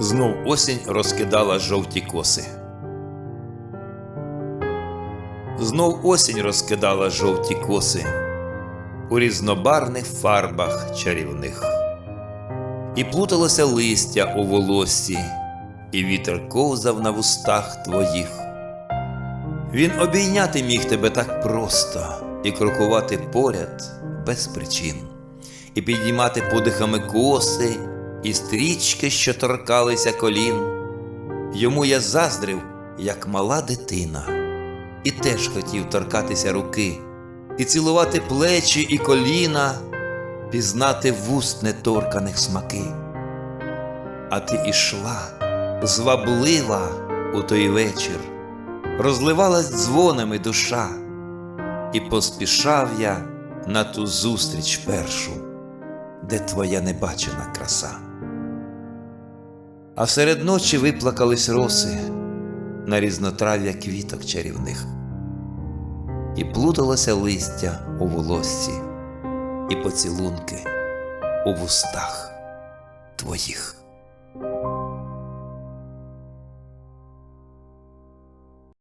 Знов осінь розкидала жовті коси. Знов осінь розкидала жовті коси у різнобарних фарбах чарівних. І плуталося листя у волосі, і вітер ковзав на вустах твоїх. Він обійняти міг тебе так просто і крокувати поряд без причин, і підіймати подихами коси, і стрічки, що торкалися колін. Йому я заздрив, як мала дитина, і теж хотів торкатися руки, і цілувати плечі і коліна, пізнати вуст неторканих смаки. А ти ішла, зваблива у той вечір, розливалась дзвонами душа, і поспішав я на ту зустріч першу, де твоя небачена краса. А серед ночі виплакались роси на різнотрав'я квіток чарівних, і плуталося листя у волосці, і поцілунки у вустах твоїх.